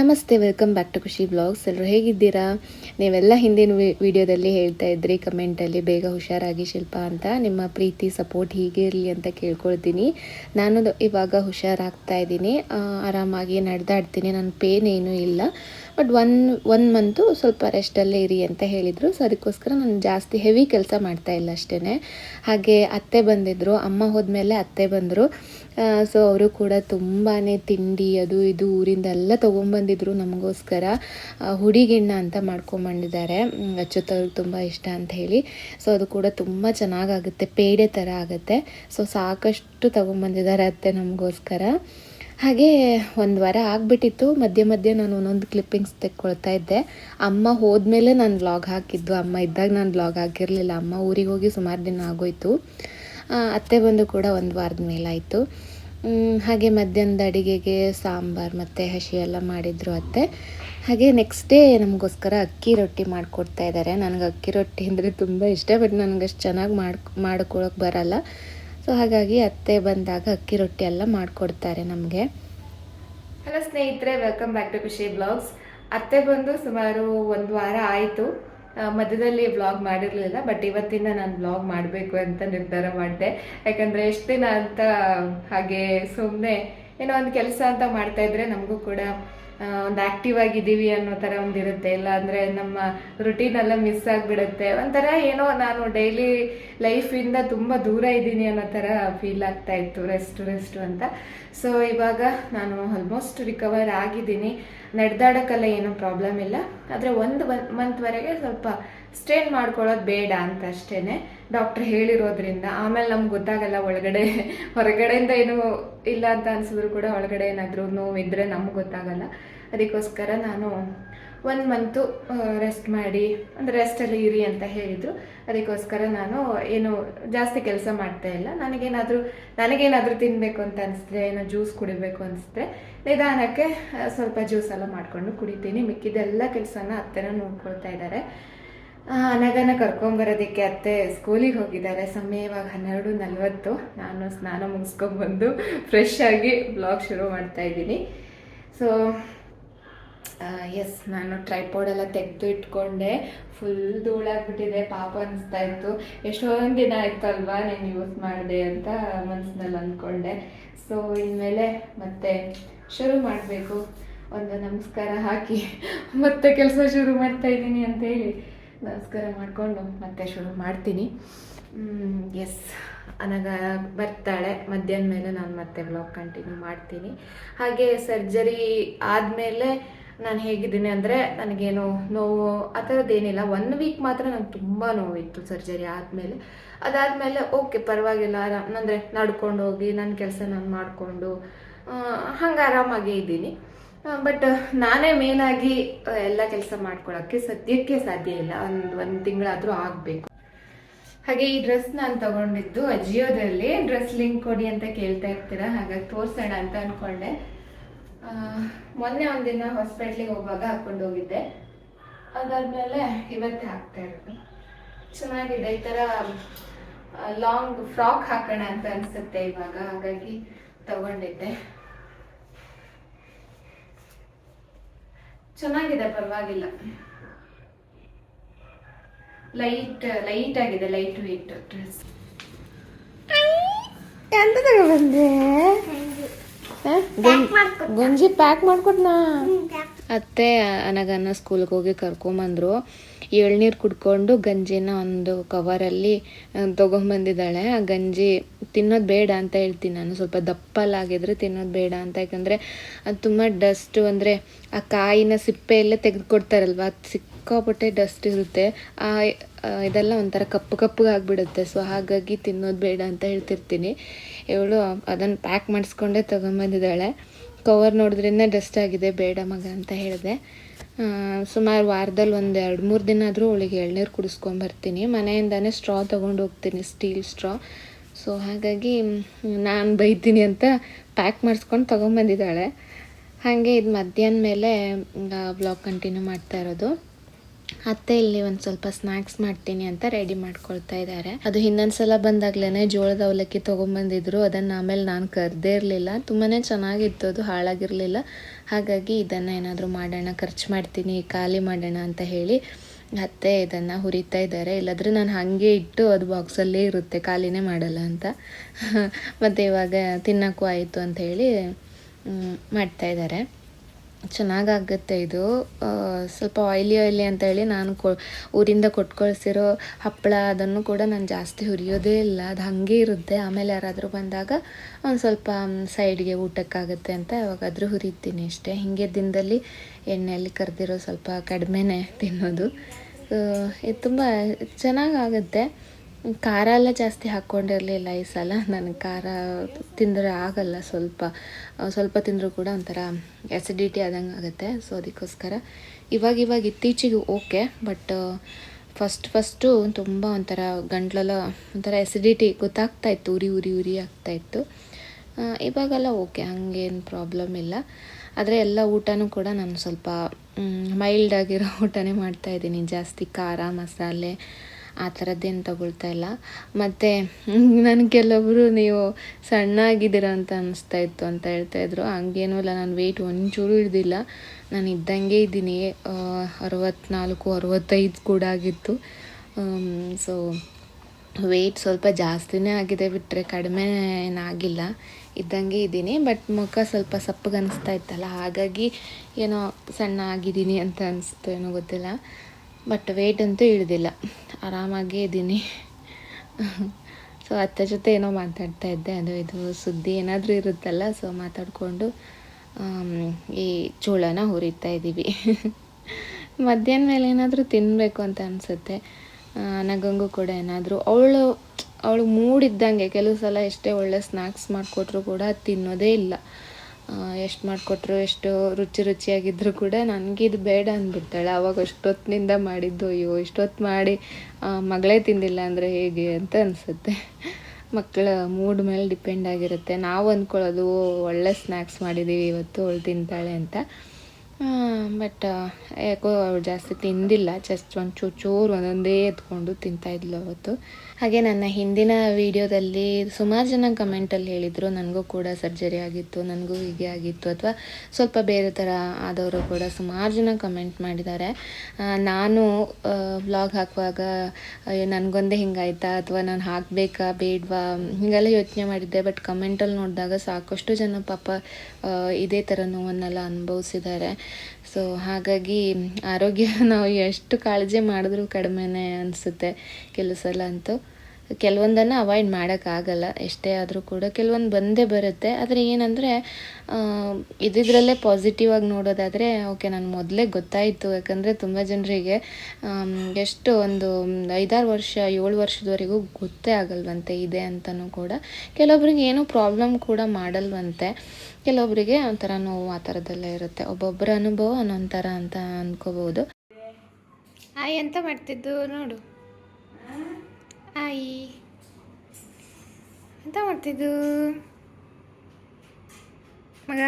ನಮಸ್ತೆ welcome back to Khushi blogs ಎಲ್ಲರೂ ಹೇಗಿದ್ದೀರಾ? ನೀವೆಲ್ಲ ಹಿಂದಿನ ವಿಡಿಯೋದಲ್ಲಿ ಹೇಳ್ತಾ ಇದ್ರಿ ಕಮೆಂಟಲ್ಲಿ ಬೇಗ ಹುಷಾರಾಗಿ ಶಿಲ್ಪ ಅಂತ. ನಿಮ್ಮ ಪ್ರೀತಿ ಸಪೋರ್ಟ್ ಹೀಗೆ ಇರಲಿ ಅಂತ ಕೇಳ್ಕೊಳ್ತೀನಿ. ನಾನು ಇವಾಗ ಹುಷಾರಾಗ್ತಾ ಇದ್ದೀನಿ. ಆರಾಮಾಗಿ ನಡೆದಾಡ್ತೀನಿ. ನನ್ನ ಪೇನ್ ಏನೂ ಇಲ್ಲ. ಬಟ್ ಒನ್ ಒನ್ ಮಂತು ಸ್ವಲ್ಪ ರೆಸ್ಟಲ್ಲೇ ಇರಿ ಅಂತ ಹೇಳಿದರು. ಸೊ ಅದಕ್ಕೋಸ್ಕರ ನಾನು ಜಾಸ್ತಿ ಹೆವಿ ಕೆಲಸ ಮಾಡ್ತಾ ಇಲ್ಲ ಅಷ್ಟೇ ಹಾಗೆ ಅತ್ತೆ ಬಂದಿದ್ದರು ಅಮ್ಮ ಹೋದ್ಮೇಲೆ ಅತ್ತೆ ಬಂದರು. ಸೊ ಅವರು ಕೂಡ ತುಂಬಾ ತಿಂಡಿ ಅದು ಇದು ಊರಿಂದ ಎಲ್ಲ ತೊಗೊಂಬಂದಿದ್ರು ನಮಗೋಸ್ಕರ. ಹುಡಿಗಿಣ್ಣ ಅಂತ ಮಾಡ್ಕೊಂಬಂದಿದ್ದಾರೆ. ಅಚ್ಚುತ್ತವ್ರಿಗೆ ತುಂಬ ಇಷ್ಟ ಅಂತ ಹೇಳಿ. ಸೊ ಅದು ಕೂಡ ತುಂಬ ಚೆನ್ನಾಗಾಗುತ್ತೆ, ಪೇಡೆ ಥರ ಆಗುತ್ತೆ. ಸೊ ಸಾಕಷ್ಟು ತೊಗೊಂಬಂದಿದ್ದಾರೆ ಅತ್ತೆ ನಮಗೋಸ್ಕರ. ಹಾಗೆ ಒಂದು ವಾರ ಆಗಿಬಿಟ್ಟಿತ್ತು. ಮಧ್ಯೆ ಮಧ್ಯೆ ನಾನು ಒಂದೊಂದು ಕ್ಲಿಪ್ಪಿಂಗ್ಸ್ ತೆಕ್ಕೊಳ್ತಾ ಇದ್ದೆ. ಅಮ್ಮ ಹೋದ್ಮೇಲೆ ನಾನು ವ್ಲಾಗ್ ಹಾಕಿದ್ದು. ಅಮ್ಮ ಇದ್ದಾಗ ನಾನು ಬ್ಲಾಗ್ ಹಾಕಿರಲಿಲ್ಲ. ಅಮ್ಮ ಊರಿಗೆ ಹೋಗಿ ಸುಮಾರು ದಿನ ಆಗೋಯ್ತು. ಅತ್ತೆ ಬಂದು ಕೂಡ ಒಂದು ವಾರದ ಮೇಲಾಯಿತು. ಹಾಗೆ ಮಧ್ಯಾಹ್ನದ ಅಡಿಗೆಗೆ ಸಾಂಬಾರು ಮತ್ತು ಹಸಿ ಎಲ್ಲ ಮಾಡಿದರು ಅತ್ತೆ. ಹಾಗೆ ನೆಕ್ಸ್ಟ್ ಡೇ ನಮಗೋಸ್ಕರ ಅಕ್ಕಿ ರೊಟ್ಟಿ ಮಾಡಿಕೊಡ್ತಾ ಇದ್ದಾರೆ ನನಗೆ ಅಕ್ಕಿ ರೊಟ್ಟಿ ಅಂದರೆ ತುಂಬ ಇಷ್ಟ ಬಟ್ ನನಗೆ ಅಷ್ಟು ಚೆನ್ನಾಗಿ ಮಾಡಿ ಮಾಡ್ಕೊಳಕ್ಕೆ ಬರಲ್ಲ. ಸೊ ಹಾಗಾಗಿ ಅತ್ತೆ ಬಂದಾಗ ಅಕ್ಕಿ ರೊಟ್ಟಿ ಎಲ್ಲ ಮಾಡಿಕೊಡ್ತಾರೆ ನಮಗೆ. ಹಲೋ ಸ್ನೇಹಿತರೆ welcome back to Khushi blogs ಅತ್ತೆ ಬಂದು ಸುಮಾರು ಒಂದು ವಾರ ಆಯಿತು. ಮಧ್ಯದಲ್ಲಿ ವ್ಲಾಗ್ ಮಾಡಿರಲಿಲ್ಲ ಬಟ್ ಇವತ್ತಿಂದ ನಾನು ವ್ಲಾಗ್ ಮಾಡಬೇಕು ಅಂತ ನಿರ್ಧಾರ ಮಾಡಿದೆ. ಯಾಕಂದರೆ ಎಷ್ಟು ದಿನ ಅಂತ ಹಾಗೆ ಸುಮ್ಮನೆ ಏನೋ ಒಂದು ಕೆಲಸ ಅಂತ ಮಾಡ್ತಾ ಇದ್ರೆ ನಮಗೂ ಕೂಡ ಒಂದು ಆಕ್ಟಿವ್ ಆಗಿದ್ದೀವಿ ಅನ್ನೋ ಥರ ಒಂದಿರುತ್ತೆ. ಇಲ್ಲ ಅಂದರೆ ನಮ್ಮ ರುಟೀನ್ ಎಲ್ಲ ಮಿಸ್ ಆಗಿಬಿಡುತ್ತೆ. ಒಂಥರ ಏನೋ ನಾನು ಡೈಲಿ ಲೈಫಿಂದ ತುಂಬ ದೂರ ಇದ್ದೀನಿ ಅನ್ನೋ ಥರ ಫೀಲ್ ಆಗ್ತಾ ಇತ್ತು. ರೆಸ್ಟ್ ರೆಸ್ಟ್ ಅಂತ. ಸೊ ಇವಾಗ ನಾನು ಆಲ್ಮೋಸ್ಟ್ ರಿಕವರ್ ಆಗಿದ್ದೀನಿ. ನಡೆದಾಡೋಕ್ಕೆಲ್ಲ ಏನೂ ಪ್ರಾಬ್ಲಮ್ ಇಲ್ಲ. ಆದರೆ ಒಂದು ಮಂತ್ವರೆಗೆ ಸ್ವಲ್ಪ ಸ್ಟ್ರೇನ್ ಮಾಡ್ಕೊಳ್ಳೋದು ಬೇಡ ಅಂತ ಅಷ್ಟೇ ಡಾಕ್ಟ್ರ್ ಹೇಳಿರೋದ್ರಿಂದ. ಆಮೇಲೆ ನಮ್ಗೆ ಗೊತ್ತಾಗಲ್ಲ ಒಳಗಡೆ, ಹೊರಗಡೆಯಿಂದ ಏನು ಇಲ್ಲ ಅಂತ ಅನಿಸಿದ್ರು ಕೂಡ ಒಳಗಡೆ ಏನಾದರೂ ನೋವಿದ್ರೆ ನಮ್ಗೆ ಗೊತ್ತಾಗಲ್ಲ. ಅದಕ್ಕೋಸ್ಕರ ನಾನು ಒನ್ ಮಂತು ರೆಸ್ಟ್ ಮಾಡಿ, ಅಂದರೆ ರೆಸ್ಟಲ್ಲಿ ಇರಿ ಅಂತ ಹೇಳಿದರು. ಅದಕ್ಕೋಸ್ಕರ ನಾನು ಏನು ಜಾಸ್ತಿ ಕೆಲಸ ಮಾಡ್ತಾ ಇಲ್ಲ. ನನಗೇನಾದರೂ ನನಗೇನಾದರೂ ತಿನ್ನಬೇಕು ಅಂತ ಅನಿಸಿದ್ರೆ, ಏನೋ ಜ್ಯೂಸ್ ಕುಡಿಬೇಕು ಅನಿಸಿದ್ರೆ, ನಿಧಾನಕ್ಕೆ ಸ್ವಲ್ಪ ಜ್ಯೂಸ್ ಎಲ್ಲ ಮಾಡಿಕೊಂಡು ಕುಡಿತೀನಿ. ಮಿಕ್ಕಿದೆಲ್ಲ ಕೆಲಸನ ಅತ್ತೆನ ನೋಡ್ಕೊಳ್ತಾ ಇದ್ದಾರೆ ಆ, ಅನಗನ ಕರ್ಕೊಂಬರೋದಕ್ಕೆ ಅತ್ತೆ ಸ್ಕೂಲಿಗೆ ಹೋಗಿದ್ದಾರೆ. ಸಮಯ ಇವಾಗ ಹನ್ನೆರಡು ನಲವತ್ತು. ನಾನು ಸ್ನಾನ ಮುಗಿಸ್ಕೊಂಡ್ಬಂದು ಫ್ರೆಶ್ ಆಗಿ ಬ್ಲಾಗ್ ಶುರು ಮಾಡ್ತಾ ಇದ್ದೀನಿ. ಸೊ ಎಸ್ ನಾನು ಟ್ರೈಪೋಡೆಲ್ಲ ತೆಗೆದು ಇಟ್ಕೊಂಡೆ. ಫುಲ್ ಧೂಳಾಗ್ಬಿಟ್ಟಿದೆ ಪಾಪ ಅನಿಸ್ತಾ ಇತ್ತು. ಎಷ್ಟೊಂದು ದಿನ ಆಯ್ತು ಅಲ್ವಾ ನೀನು ಯೂಸ್ ಮಾಡಿದೆ ಅಂತ ಮನಸ್ಸಿನಲ್ಲಿ ಅಂದ್ಕೊಂಡೆ. ಸೊ ಇನ್ಮೇಲೆ ಮತ್ತೆ ಶುರು ಮಾಡಬೇಕು. ಒಂದು ನಮಸ್ಕಾರ ಹಾಕಿ ಮತ್ತೆ ಕೆಲಸ ಶುರು ಮಾಡ್ತಾ ಇದ್ದೀನಿ ಅಂತ ಹೇಳಿ. ನಮಸ್ಕಾರ ಮಾಡಿಕೊಂಡು ಮತ್ತೆ ಶುರು ಮಾಡ್ತೀನಿ. ಎಸ್ ಅನಗ ಬರ್ತಾಳೆ. ಮಧ್ಯಾಹ್ನ ಮೇಲೆ ನಾನು ಮತ್ತೆ ಬ್ಲಾಗ್ ಕಂಟಿನ್ಯೂ ಮಾಡ್ತೀನಿ. ಹಾಗೆ ಸರ್ಜರಿ ಆದಮೇಲೆ ನಾನು ಹೇಗಿದ್ದೀನಿ ಅಂದರೆ ನನಗೇನು ನೋವು ಆ ಥರದ್ದೇನಿಲ್ಲ ಒನ್ ವೀಕ್ ಮಾತ್ರ ನಂಗೆ ತುಂಬ ನೋವಿತ್ತು ಸರ್ಜರಿ ಆದಮೇಲೆ. ಅದಾದಮೇಲೆ ಓಕೆ ಪರವಾಗಿಲ್ಲ. ಅಂದರೆ ನಡ್ಕೊಂಡು ಹೋಗಿ ನನ್ನ ಕೆಲಸ ನಾನು ಮಾಡಿಕೊಂಡು ಹಂಗೆ ಆರಾಮಾಗೇ ಇದ್ದೀನಿ. ಬಟ್ ನಾನೇ ಮೇಲಾಗಿ ಎಲ್ಲ ಕೆಲಸ ಮಾಡ್ಕೊಳಕ್ಕೆ ಸದ್ಯಕ್ಕೆ ಸಾಧ್ಯ ಇಲ್ಲ. ಒಂದು ಒಂದು ತಿಂಗಳಾದರೂ ಆಗಬೇಕು. ಹಾಗೆ ಈ ಡ್ರೆಸ್ ನಾನು ತಗೊಂಡಿದ್ದು ಅಜಿಯೋದಲ್ಲಿ. ಡ್ರೆಸ್ ಲಿಂಕ್ ಕೊಡಿ ಅಂತ ಕೇಳ್ತಾ ಇರ್ತೀರಾ? ಹಾಗಾಗಿ ತೋರಿಸೋಣ ಅಂತ ಅನ್ಕೊಂಡೆ. ಮೊನ್ನೆ ಒಂದಿನ ಹಾಸ್ಪಿಟ್ಲಿಗೆ ಹೋಗುವಾಗ ಹಾಕೊಂಡು ಹೋಗಿದ್ದೆ. ಅದಾದ್ಮೇಲೆ ಇವತ್ತೇ ಹಾಕ್ತಾ ಇರೋದು. ಚೆನ್ನಾಗಿದೆ. ಈ ಥರ ಲಾಂಗ್ ಫ್ರಾಕ್ ಹಾಕೋಣ ಅಂತ ಅನ್ಸುತ್ತೆ ಇವಾಗ. ಹಾಗಾಗಿ ತಗೊಂಡಿದ್ದೆ. ಚೆನ್ನಾಗಿದೆ ಪರವಾಗಿಲ್ಲ. ಲೈಟ್ ಲೈಟ್ ಆಗಿದೆ ಲೈಟ್ ವೇಟ್ ಡ್ರೆಸ್ ಎಂತ ತಗೊಬಂದೆ ಗಂಜಿ ಪ್ಯಾಕ್ ಮಾಡ್ಕೊಟ್ನಾ ಅತ್ತೆ ಅನಗನ್ನ ಸ್ಕೂಲ್ಗೆ ಹೋಗಿ ಕರ್ಕೊಂಬಂದ್ರು. ಎಳ್ನೀರು ಕುಡ್ಕೊಂಡು ಗಂಜಿನ ಒಂದು ಕವರಲ್ಲಿ ತೊಗೊಂಬಂದಿದ್ದಾಳೆ. ಆ ಗಂಜಿ ತಿನ್ನೋದು ಬೇಡ ಅಂತ ಹೇಳ್ತೀನಿ ನಾನು. ಸ್ವಲ್ಪ ದಪ್ಪಲಾಗಿದ್ರೆ ತಿನ್ನೋದು ಬೇಡ ಅಂತ. ಯಾಕಂದರೆ ಅದು ತುಂಬ ಡಸ್ಟು ಅಂದರೆ ಆ ಕಾಯಿನ ಸಿಪ್ಪೆಯಲ್ಲೇ ತೆಗೆದುಕೊಡ್ತಾರಲ್ವ? ಅದು ಸಿಕ್ಕಾಪಟ್ಟೆ ಡಸ್ಟ್ ಇರುತ್ತೆ. ಆ, ಇದೆಲ್ಲ ಒಂಥರ ಕಪ್ಪು ಕಪ್ಪಗೆ ಆಗಿಬಿಡುತ್ತೆ. ಸೊ ಹಾಗಾಗಿ ತಿನ್ನೋದು ಬೇಡ ಅಂತ ಹೇಳ್ತಿರ್ತೀನಿ. ಇವಳು ಅದನ್ನು ಪ್ಯಾಕ್ ಮಾಡಿಸ್ಕೊಂಡೇ ತೊಗೊಂಬಂದಿದ್ದಾಳೆ. ಕವರ್ ನೋಡಿದ್ರೇ ಡಸ್ಟ್ ಆಗಿದೆ, ಬೇಡ ಮಗ ಅಂತ ಹೇಳಿದೆ. ಸುಮಾರು ವಾರದಲ್ಲಿ ಒಂದು ಎರಡು ಮೂರು ದಿನ ಆದರೂ ಅವಳಿಗೆ ಎಳ್ನೀರು ಕುಡಿಸ್ಕೊಂಬರ್ತೀನಿ. ಮನೆಯಿಂದನೇ ಸ್ಟ್ರಾ ತೊಗೊಂಡು ಹೋಗ್ತೀನಿ ಸ್ಟೀಲ್ ಸ್ಟ್ರಾ ಸೊ ಹಾಗಾಗಿ ನಾನು ಬೈತೀನಿ ಅಂತ ಪ್ಯಾಕ್ ಮಾಡಿಸ್ಕೊಂಡು ತೊಗೊಂಬಂದಿದ್ದಾಳೆ. ಹಾಗೆ ಇದು ಮಧ್ಯಾಹ್ನ ಮೇಲೆ ಬ್ಲಾಗ್ ಕಂಟಿನ್ಯೂ ಮಾಡ್ತಾ ಇರೋದು. ಅತ್ತೆ ಇಲ್ಲಿ ಒಂದು ಸ್ವಲ್ಪ ಸ್ನ್ಯಾಕ್ಸ್ ಮಾಡ್ತೀನಿ ಅಂತ ರೆಡಿ ಮಾಡ್ಕೊಳ್ತಾ ಇದ್ದಾರೆ ಅದು ಇನ್ನೊಂದ್ಸಲ ಬಂದಾಗ್ಲೇನೆ ಜೋಳದ ಅವಲಕ್ಕಿ ತೊಗೊಂಬಂದಿದ್ರು. ಅದನ್ನ ಆಮೇಲೆ ನಾನು ಕರ್ದೇ ಇರಲಿಲ್ಲ. ತುಂಬಾ ಚೆನ್ನಾಗಿತ್ತು. ಅದು ಹಾಳಾಗಿರಲಿಲ್ಲ. ಹಾಗಾಗಿ ಇದನ್ನು ಏನಾದರೂ ಮಾಡೋಣ, ಖರ್ಚು ಮಾಡ್ತೀನಿ, ಖಾಲಿ ಮಾಡೋಣ ಅಂತ ಹೇಳಿ ಅತ್ತೆ ಇದನ್ನು ಹುರಿತಾ ಇದ್ದಾರೆ ಇಲ್ಲಾಂದರೆ ನಾನು ಹಾಗೆ ಇಟ್ಟು ಅದು ಬಾಕ್ಸಲ್ಲೇ ಇರುತ್ತೆ. ಖಾಲಿನೇ ಮಾಡಲ್ಲ ಅಂತ. ಮತ್ತೆ ಇವಾಗ ತಿನ್ನೋಕ್ಕೂ ಆಯಿತು ಅಂತ ಹೇಳಿ ಮಾಡ್ತಾ ಇದ್ದಾರೆ ಚೆನ್ನಾಗಾಗುತ್ತೆ ಇದು. ಸ್ವಲ್ಪ ಆಯ್ಲಿ ಆಯ್ಲಿ ಅಂತ ಹೇಳಿ ನಾನು ಕೊ, ಊರಿಂದ ಕೊಟ್ಕೊಳ್ಸಿರೋ ಕಳಿಸಿರೋ ಹಪ್ಪಳ ಅದನ್ನು ಕೂಡ ನಾನು ಜಾಸ್ತಿ ಹುರಿಯೋದೇ ಇಲ್ಲ. ಅದು ಹಾಗೆ ಇರುತ್ತೆ. ಆಮೇಲೆ ಯಾರಾದರೂ ಬಂದಾಗ ಒಂದು ಸ್ವಲ್ಪ ಸೈಡ್ಗೆ ಊಟಕ್ಕಾಗುತ್ತೆ ಅಂತ ಯಾವಾಗಾದರೂ ಹುರಿತೀನಿ ಅಷ್ಟೇ. ಹೀಗೆ ದಿನದಲ್ಲಿ ಎಣ್ಣೆಯಲ್ಲಿ ಕರೆದಿರೋ ಸ್ವಲ್ಪ ಕಡಿಮೆನೇ ತಿನ್ನೋದು. ಇದು ತುಂಬ ಚೆನ್ನಾಗಾಗುತ್ತೆ. ಖಾರ ಎಲ್ಲ ಜಾಸ್ತಿ ಹಾಕ್ಕೊಂಡಿರಲಿಲ್ಲ ಈ ಸಲ. ನನಗೆ ಖಾರ ತಿಂದರೆ ಆಗಲ್ಲ ಸ್ವಲ್ಪ. ಸ್ವಲ್ಪ ತಿಂದರೂ ಕೂಡ ಒಂಥರ ಎಸಿಡಿಟಿ ಆದಂಗೆ ಆಗುತ್ತೆ. ಸೊ ಅದಕ್ಕೋಸ್ಕರ ಇವಾಗ ಇವಾಗ ಇತ್ತೀಚೆಗೆ ಓಕೆ ಬಟ್ ಫಸ್ಟ್ ಫಸ್ಟು ತುಂಬ ಒಂಥರ ಗಂಟ್ಲೆಲ್ಲ ಒಂಥರ ಎಸಿಡಿಟಿ ಗೊತ್ತಾಗ್ತಾ ಇತ್ತು. ಉರಿ ಉರಿ ಉರಿ ಆಗ್ತಾಯಿತ್ತು ಇವಾಗೆಲ್ಲ ಓಕೆ ಹಂಗೇನು ಪ್ರಾಬ್ಲಮ್ ಇಲ್ಲ. ಆದರೆ ಎಲ್ಲ ಊಟನೂ ಕೂಡ ನಾನು ಸ್ವಲ್ಪ ಮೈಲ್ಡ್ ಆಗಿರೋ ಊಟನೇ ಮಾಡ್ತಾಯಿದ್ದೀನಿ ಜಾಸ್ತಿ ಖಾರ, ಮಸಾಲೆ ಆ ಥರದ್ದೇನು ತಗೊಳ್ತಾ ಇಲ್ಲ. ಮತ್ತು ನನ್ನ ಕೆಲವೊಬ್ಬರು ನೀವು ಸಣ್ಣ ಆಗಿದ್ದೀರ ಅಂತ ಅನಿಸ್ತಾ ಇತ್ತು ಅಂತ ಹೇಳ್ತಾ ಇದ್ರು. ಹಂಗೇನೂ ಇಲ್ಲ, ನಾನು ವೆಯ್ಟ್ ಒಂಚೂರು ಹಿಡ್ದಿಲ್ಲ ನಾನು ಇದ್ದಂಗೆ ಇದ್ದೀನಿ. ಅರವತ್ತ್ನಾಲ್ಕು ಅರವತ್ತೈದು ಕೂಡ ಆಗಿತ್ತು. ಸೊ ವೆಯ್ಟ್ ಸ್ವಲ್ಪ ಜಾಸ್ತಿನೇ ಆಗಿದೆ ಬಿಟ್ಟರೆ ಕಡಿಮೆ ಏನಾಗಿಲ್ಲ ಇದ್ದಂಗೆ ಇದ್ದೀನಿ ಬಟ್ ಮುಖ ಸ್ವಲ್ಪ ಸಪ್ಪಗೆ ಇತ್ತಲ್ಲ. ಹಾಗಾಗಿ ಏನೋ ಸಣ್ಣ ಆಗಿದ್ದೀನಿ ಅಂತ ಅನಿಸ್ತು ಏನೋ ಗೊತ್ತಿಲ್ಲ. ಬಟ್ ವೆಯ್ಟ್ ಅಂತೂ ಇಳಿದಿಲ್ಲ ಆರಾಮಾಗೇ ಇದ್ದೀನಿ. ಸೊ ಅತ್ತ ಜೊತೆ ಏನೋ ಮಾತಾಡ್ತಾ ಇದ್ದೆ. ಅದು ಇದು ಸುದ್ದಿ ಏನಾದರೂ ಇರುತ್ತಲ್ಲ ಸೊ ಮಾತಾಡಿಕೊಂಡು ಈ ಚೋಳನ ಹುರಿತಾ ಇದ್ದೀವಿ. ಮಧ್ಯಾಹ್ನ ಮೇಲೆ ಏನಾದರೂ ತಿನ್ನಬೇಕು ಅಂತ ಅನಿಸುತ್ತೆ. ನಗಂಗೂ ಕೂಡ ಏನಾದರೂ. ಅವಳು ಅವಳು ಮೂಡಿದ್ದಂಗೆ, ಕೆಲವು ಸಲ ಎಷ್ಟೇ ಒಳ್ಳೆ ಸ್ನ್ಯಾಕ್ಸ್ ಮಾಡಿಕೊಟ್ರು ಕೂಡ ತಿನ್ನೋದೇ ಇಲ್ಲ. ಎಷ್ಟು ಮಾಡಿಕೊಟ್ರು ಎಷ್ಟು ರುಚಿ ರುಚಿಯಾಗಿದ್ದರೂ ಕೂಡ ನನಗೆ ಇದು ಬೇಡ ಅಂದ್ಬಿಡ್ತಾಳೆ. ಆವಾಗ ಅಷ್ಟೊತ್ತಿನಿಂದ ಮಾಡಿದ್ದು ಅಯ್ಯೋ ಇಷ್ಟೊತ್ತು ಮಾಡಿ ಮಗಳೇ ತಿಂದಿಲ್ಲ ಅಂದರೆ ಹೇಗೆ ಅಂತ ಅನಿಸುತ್ತೆ. ಮಕ್ಕಳ ಮೂಡ್ ಮೇಲೆ ಡಿಪೆಂಡ್ ಆಗಿರುತ್ತೆ. ನಾವು ಅಂದ್ಕೊಳ್ಳೋದು "ಓ, ಒಳ್ಳೆ ಸ್ನ್ಯಾಕ್ಸ್ ಮಾಡಿದ್ದೀವಿ ಇವತ್ತು ಅವಳು ತಿಂತಾಳೆ ಅಂತ. ಬಟ್ ಯಾಕೋ ಅವಳು ಜಾಸ್ತಿ ತಿಂದಿಲ್ಲ ಜಸ್ಟ್ ಒಂದು ಚೂರು ಒಂದೊಂದೇ ಎತ್ಕೊಂಡು ತಿಂತಾಯಿದ್ಲು ಅವತ್ತು. ಹಾಗೆ ನನ್ನ ಹಿಂದಿನ ವಿಡಿಯೋದಲ್ಲಿ ಸುಮಾರು ಜನ ಕಮೆಂಟಲ್ಲಿ ಹೇಳಿದರು, ನನಗೂ ಕೂಡ ಸರ್ಜರಿ ಆಗಿತ್ತು, ನನಗೂ ಹೀಗೆ ಆಗಿತ್ತು, ಅಥವಾ ಸ್ವಲ್ಪ ಬೇರೆ ಥರ ಆದವರು ಕೂಡ ಸುಮಾರು ಜನ ಕಮೆಂಟ್ ಮಾಡಿದ್ದಾರೆ. ನಾನು ವ್ಲಾಗ್ ಹಾಕುವಾಗ ನನಗೊಂದೇ ಹಿಂಗಾಯ್ತಾ, ಅಥವಾ ನಾನು ಹಾಕಬೇಕಾ, ಬೇಡವಾ, ಹೀಗೆಲ್ಲ ಯೋಚನೆ ಮಾಡಿದ್ದೆ ಬಟ್ ಕಮೆಂಟಲ್ಲಿ ನೋಡಿದಾಗ ಸಾಕಷ್ಟು ಜನ ಪಾಪ ಇದೇ ಥರ ನೋವನ್ನೆಲ್ಲ ಅನುಭವಿಸಿದ್ದಾರೆ. ಸೊ ಹಾಗಾಗಿ ಆರೋಗ್ಯ ನಾವು ಎಷ್ಟು ಕಾಳಜಿ ಮಾಡಿದ್ರೂ ಕಡಿಮೆನೇ ಅನಿಸುತ್ತೆ ಕೆಲವು ಅಂತೂ ಕೆಲವೊಂದನ್ನು ಅವಾಯ್ಡ್ ಮಾಡೋಕ್ಕಾಗಲ್ಲ. ಎಷ್ಟೇ ಆದರೂ ಕೂಡ ಕೆಲವೊಂದು ಬಂದೇ ಬರುತ್ತೆ. ಆದರೆ ಏನಂದರೆ ಇದಿದ್ರಲ್ಲೇ ಪಾಸಿಟಿವ್ ಆಗಿ ನೋಡೋದಾದರೆ ಓಕೆ ನಾನು ಮೊದಲೇ ಗೊತ್ತಾಯಿತು. ಯಾಕಂದರೆ ತುಂಬ ಜನರಿಗೆ ಎಷ್ಟು ಒಂದು ಐದಾರು ವರ್ಷ, ಏಳು ವರ್ಷದವರೆಗೂ ಗೊತ್ತೇ ಆಗಲ್ವಂತೆ, ಇದೆ ಅಂತಲೂ ಕೂಡ. ಕೆಲವೊಬ್ರಿಗೆ ಏನೂ ಪ್ರಾಬ್ಲಮ್ ಕೂಡ ಮಾಡಲ್ವಂತೆ. ಕೆಲವೊಬ್ಬರಿಗೆ ಒಂಥರ ನೋವು ಆ ಥರದ್ದೆಲ್ಲ ಇರುತ್ತೆ. ಒಬ್ಬೊಬ್ಬರ ಅನುಭವ ಒಂದೊಂದು ಅಂತ ಅಂದ್ಕೋಬೋದು ಎಂತ ಮಾಡ್ತಿದ್ದು? ನೋಡು. ಆಯಿ ಎಂತ ಮಾಡ್ತಿದ್ದು? ಮಗ?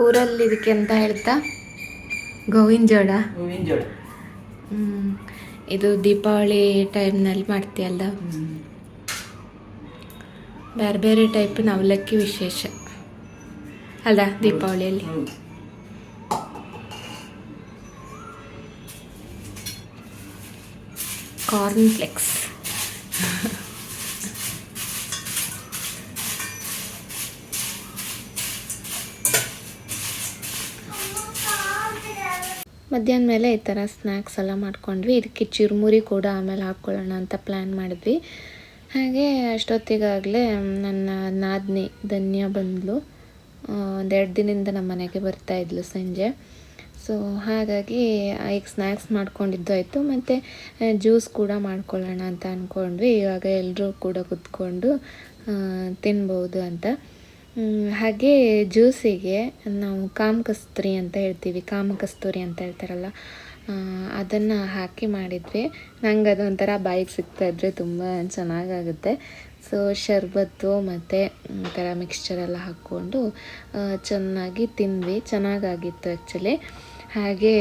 ಊರಲ್ಲಿ ಇದಕ್ಕೆ ಅಂತ ಹೇಳ್ತಾ? ಗೋವಿನ ಜೋಳ. ಗೋವಿನ ಹ್ಮ್. ಇದು ದೀಪಾವಳಿ ಟೈಮ್ನಲ್ಲಿ ಮಾಡ್ತೀಯಲ್ಲ ಬೇರೆ ಬೇರೆ ಟೈಪಿನ ಅವಲಕ್ಕಿ ವಿಶೇಷ. ಅಲ್ಲ ದೀಪಾವಳಿಯಲ್ಲಿ? ಹ್ಮ್. ಮಧ್ಯಾಹ್ನ ಮೇಲೆ ಈ ಥರ ಸ್ನ್ಯಾಕ್ಸ್ ಎಲ್ಲ ಮಾಡ್ಕೊಂಡ್ವಿ. ಇದಕ್ಕೆ ಚಿರುಮುರಿ ಕೂಡ ಆಮೇಲೆ ಹಾಕ್ಕೊಳ್ಳೋಣ ಅಂತ ಪ್ಲ್ಯಾನ್ ಮಾಡಿದ್ವಿ. ಹಾಗೆ ಅಷ್ಟೊತ್ತಿಗಾಗಲೇ ನನ್ನ ನಾದಿನಿ ಧನ್ಯ ಬಂದಳು ಒಂದೆರಡು ದಿನದಿಂದ ನಮ್ಮ ಮನೆಗೆ ಬರ್ತಾ ಇದ್ಲು ಸಂಜೆ. ಸೊ ಹಾಗಾಗಿ ಈಗ ಸ್ನ್ಯಾಕ್ಸ್ ಮಾಡ್ಕೊಂಡಿದ್ದು ಆಯಿತು. ಮತ್ತು ಜ್ಯೂಸ್ ಕೂಡ ಮಾಡ್ಕೊಳ್ಳೋಣ ಅಂತ ಅಂದ್ಕೊಂಡ್ವಿ ಇವಾಗ ಎಲ್ಲರೂ ಕೂಡ ಕುತ್ಕೊಂಡು ತಿನ್ಬೋದು ಅಂತ. ಹಾಗೆ ಜ್ಯೂಸಿಗೆ ನಾವು ಕಾಮಕಸ್ತೂರಿ ಅಂತ ಹೇಳ್ತೀವಿ, ಕಾಮಕಸ್ತೂರಿ ಅಂತ ಹೇಳ್ತಾರಲ್ಲ ಅದನ್ನು ಹಾಕಿ ಮಾಡಿದ್ವಿ. ನಂಗೆ ಅದೊಂಥರ ಬಾಯಿಗೆ ಸಿಗ್ತಾ ಇದ್ರೆ ತುಂಬ ಚೆನ್ನಾಗಾಗುತ್ತೆ. ಸೊ ಶರ್ಬತ್ತು ಮತ್ತು ಥರ ಮಿಕ್ಸ್ಚರೆಲ್ಲ ಹಾಕ್ಕೊಂಡು ಚೆನ್ನಾಗಿ ತಿಂದ್ವಿ. ಚೆನ್ನಾಗಾಗಿತ್ತು ಆ್ಯಕ್ಚುಲಿ ಹಾಗೆ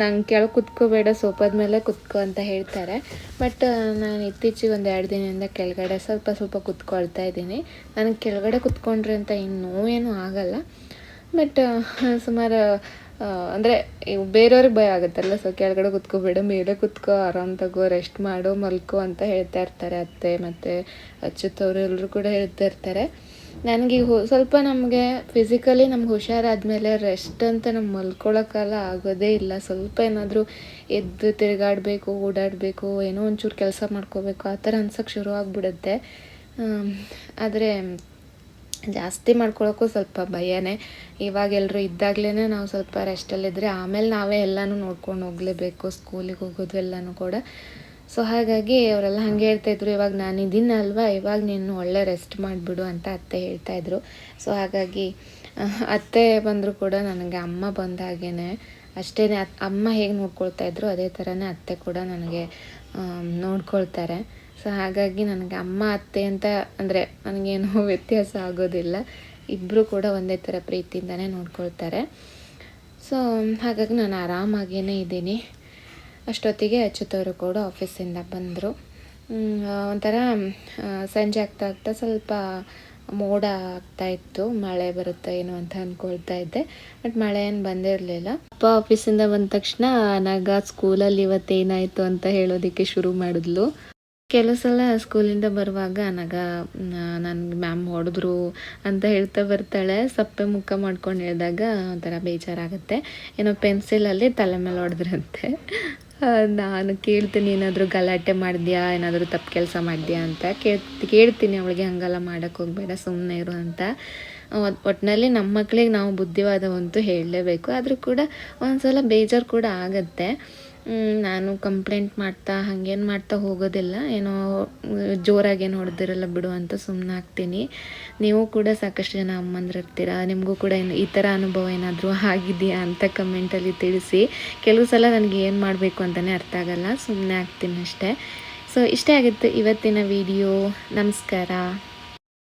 ನಂಗೆ ಕೆಳಗೆ ಕುತ್ಕೋಬೇಡ ಸೋಪಾದ ಮೇಲೆ ಕುತ್ಕೋ ಅಂತ ಹೇಳ್ತಾರೆ. ಬಟ್ ನಾನು ಇತ್ತೀಚೆಗೆ ಒಂದು ಎರಡು ದಿನದಿಂದ ಕೆಳಗಡೆ ಸ್ವಲ್ಪ ಸ್ವಲ್ಪ ಕುತ್ಕೊಳ್ತಾ ಇದ್ದೀನಿ. ನನಗೆ ಕೆಳಗಡೆ ಕುತ್ಕೊಂಡ್ರೆ ಅಂತ ಇನ್ನು ನೋವೇನೂ ಆಗಲ್ಲ. ಬಟ್ ಸುಮಾರು ಅಂದರೆ ಬೇರೆಯವ್ರಿಗೆ ಭಯ ಆಗುತ್ತಲ್ಲ, ಸೊ, ಕೆಳಗಡೆ ಕುತ್ಕೋಬೇಡ ಮೇಲೆ ಕುತ್ಕೋ, ಆರಾಮ್ ತಗೋ ರೆಸ್ಟ್ ಮಾಡು, ಮಲ್ಕೋ ಅಂತ ಹೇಳ್ತಾ ಇರ್ತಾರೆ ಅತ್ತೆ, ಮತ್ತು ಅಚ್ಚುತ್ತವರು ಎಲ್ಲರೂ ಕೂಡ ಹೇಳ್ತಾ ಇರ್ತಾರೆ. ನನಗೆ ಹೊ, ಸ್ವಲ್ಪ ನಮಗೆ ಫಿಸಿಕಲಿ ನಮ್ಗೆ ಹುಷಾರಾದ್ಮೇಲೆ ರೆಸ್ಟ್ ಅಂತ ನಮ್ಗೆ ಮಲ್ಕೊಳ್ಳೋಕ್ಕೆಲ್ಲ ಆಗೋದೇ ಇಲ್ಲ. ಸ್ವಲ್ಪ ಏನಾದರೂ ಎದ್ದು ತಿರುಗಾಡಬೇಕು, ಓಡಾಡಬೇಕು, ಏನೋ ಒಂಚೂರು ಕೆಲಸ ಮಾಡ್ಕೋಬೇಕು, ಆ ಥರ ಅನ್ಸೋಕ್ಕೆ ಶುರು ಆಗಿಬಿಡುತ್ತೆ. ಆದರೆ ಜಾಸ್ತಿ ಮಾಡ್ಕೊಳ್ಳೋಕ್ಕೂ ಸ್ವಲ್ಪ ಭಯನೇ. ಇವಾಗ ಎಲ್ಲರೂ ಇದ್ದಾಗಲೇ ನಾವು ಸ್ವಲ್ಪ ರೆಸ್ಟಲ್ಲಿದ್ದರೆ ಆಮೇಲೆ ನಾವೇ ಎಲ್ಲನೂ ನೋಡ್ಕೊಂಡು ಹೋಗಲೇಬೇಕು ಸ್ಕೂಲಿಗೆ ಹೋಗೋದು ಎಲ್ಲನೂ ಕೂಡ. ಸೊ ಹಾಗಾಗಿ ಅವರೆಲ್ಲ ಹಾಗೆ ಹೇಳ್ತಾಯಿದ್ರು ಇವಾಗ ನಾನು ಇದೀನಿ ಅಲ್ವಾ? ಇವಾಗ ನೀನು ಒಳ್ಳೆ ರೆಸ್ಟ್ ಮಾಡಿಬಿಡು ಅಂತ ಅತ್ತೆ ಹೇಳ್ತಾಯಿದ್ರು ಸೊ ಹಾಗಾಗಿ ಅತ್ತೆ ಬಂದರೂ ಕೂಡ ನನಗೆ ಅಮ್ಮ ಬಂದ ಹಾಗೇ ಅಷ್ಟೇ ಅಮ್ಮ ಹೇಗೆ ನೋಡ್ಕೊಳ್ತಾ ಇದ್ರು, ಅದೇ ಥರನೇ ಅತ್ತೆ ಕೂಡ ನನಗೆ ನೋಡ್ಕೊಳ್ತಾರೆ. ಸೊ ಹಾಗಾಗಿ ನನಗೆ ಅಮ್ಮ, ಅತ್ತೆ ಅಂತ ಅಂದರೆ ನನಗೇನು ವ್ಯತ್ಯಾಸ ಆಗೋದಿಲ್ಲ. ಇಬ್ಬರು ಕೂಡ ಒಂದೇ ಥರ ಪ್ರೀತಿಯಿಂದನೇ ನೋಡ್ಕೊಳ್ತಾರೆ. ಸೊ ಹಾಗಾಗಿ ನಾನು ಆರಾಮಾಗೇ ಇದ್ದೀನಿ. ಅಷ್ಟೊತ್ತಿಗೆ ಅಚ್ಯುತವರು ಕೂಡ ಆಫೀಸಿಂದ ಬಂದರು. ಒಂಥರ ಸಂಜೆ ಆಗ್ತಾ ಆಗ್ತಾ ಸ್ವಲ್ಪ ಮೋಡ ಆಗ್ತಾ ಇತ್ತು. ಮಳೆ ಬರುತ್ತೆ ಏನೋ ಅಂತ ಅಂದ್ಕೊಳ್ತಾ ಇದ್ದೆ. ಬಟ್ ಮಳೆ ಏನು ಬಂದಿರಲಿಲ್ಲ. ಅಪ್ಪ ಆಫೀಸಿಂದ ಬಂದ ತಕ್ಷಣ ನಗ ಸ್ಕೂಲಲ್ಲಿ ಇವತ್ತೇನಾಯಿತು ಅಂತ ಹೇಳೋದಕ್ಕೆ ಶುರು ಮಾಡಿದ್ಲು. ಕೆಲವು ಸಲ ಸ್ಕೂಲಿಂದ ಬರುವಾಗ ನಗ ನನಗೆ ಮ್ಯಾಮ್ ಹೊಡೆದ್ರು ಅಂತ ಹೇಳ್ತಾ ಬರ್ತಾಳೆ. ಸಪ್ಪೆ ಮುಖ ಮಾಡ್ಕೊಂಡು ಹೇಳಿದಾಗ ಒಂಥರ ಬೇಜಾರಾಗುತ್ತೆ. ಏನೋ ಪೆನ್ಸಿಲಲ್ಲಿ ತಲೆ ಮೇಲೆ ಹೊಡೆದ್ರಂತೆ. ನಾನು ಕೇಳ್ತೀನಿ, ಏನಾದರೂ ಗಲಾಟೆ ಮಾಡಿದ್ಯಾ? ಏನಾದರೂ ತಪ್ಪು ಕೆಲಸ ಮಾಡಿದ್ಯಾ ಅಂತ ಕೇಳ್, ಕೇಳ್ತೀನಿ ಅವಳಿಗೆ ಹಾಗೆಲ್ಲ ಮಾಡೋಕ್ಕೆ ಹೋಗಬೇಡ ಸುಮ್ಮನೆ ಇರು ಅಂತ. ಒಟ್ಟಿನಲ್ಲಿ ನಮ್ಮ ಮಕ್ಕಳಿಗೆ ನಾವು ಬುದ್ಧಿವಾದವಂತೂ ಹೇಳಲೇಬೇಕು. ಆದರೂ ಕೂಡ ಒಂದ್ಸಲ ಬೇಜಾರು ಕೂಡ ಆಗತ್ತೆ. ನಾನು ಕಂಪ್ಲೇಂಟ್ ಮಾಡ್ತಾ, ಹಾಗೇನು ಮಾಡ್ತಾ ಹೋಗೋದಿಲ್ಲ. ಏನೋ, ಜೋರಾಗೇನು ಹೊಡೆದಿರಲ್ಲ ಬಿಡು ಅಂತ ಸುಮ್ಮನೆ ಹಾಕ್ತೀನಿ. ನೀವು ಕೂಡ ಸಾಕಷ್ಟು ಜನ ಅಮ್ಮಂದಿರ್ತೀರ ನಿಮಗೂ ಕೂಡ ಏನು ಈ ಥರ ಅನುಭವ ಏನಾದರೂ ಆಗಿದೆಯಾ ಅಂತ ಕಮೆಂಟಲ್ಲಿ ತಿಳಿಸಿ. ಕೆಲವು ಸಲ ನನಗೆ ಏನು ಮಾಡಬೇಕು ಅಂತಲೇ ಅರ್ಥ ಆಗಲ್ಲ. ಸುಮ್ಮನೆ ಹಾಕ್ತೀನಿ ಅಷ್ಟೇ. ಸೊ ಇಷ್ಟೇ ಆಗಿತ್ತು ಇವತ್ತಿನ ವಿಡಿಯೋ ನಮಸ್ಕಾರ.